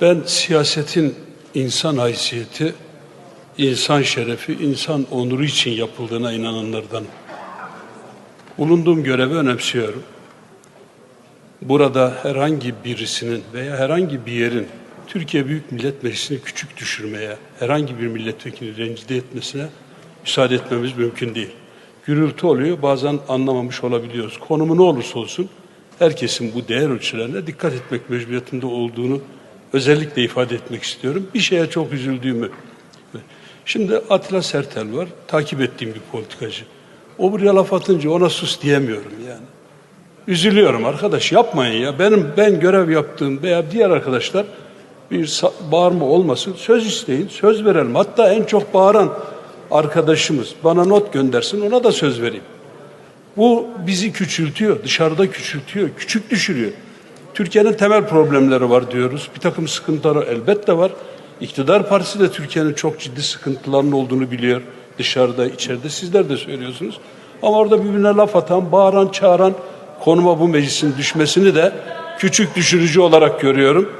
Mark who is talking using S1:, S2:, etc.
S1: Ben siyasetin insan haysiyeti, insan şerefi, insan onuru için yapıldığına inananlardan. Bulunduğum görevi önemsiyorum. Burada herhangi birisinin veya herhangi bir yerin Türkiye Büyük Millet Meclisi'ni küçük düşürmeye, herhangi bir milletvekili rencide etmesine müsaade etmemiz mümkün değil. Gürültü oluyor, bazen anlamamış olabiliyoruz. Konumu ne olursa olsun herkesin bu değer ölçülerine dikkat etmek mecburiyetinde olduğunu özellikle ifade etmek istiyorum. Bir şeye çok üzüldüğümü. Şimdi Atilla Sertel var, takip ettiğim bir politikacı. O buraya laf atınca ona sus diyemiyorum yani. Üzülüyorum arkadaş yapmayın ya. Benim ben görev yaptığım veya diğer arkadaşlar bir bağırma olmasın. Söz isteyin, söz verelim. Hatta en çok bağıran arkadaşımız bana not göndersin ona da söz vereyim. Bu bizi küçültüyor, dışarıda küçültüyor, küçük düşürüyor. Türkiye'nin temel problemleri var diyoruz. Bir takım sıkıntıları elbette var. İktidar partisi de Türkiye'nin çok ciddi sıkıntılarının olduğunu biliyor. Dışarıda, içeride sizler de söylüyorsunuz. Ama orada birbirine laf atan, bağıran, çağıran konuma bu meclisin düşmesini de küçük düşürücü olarak görüyorum.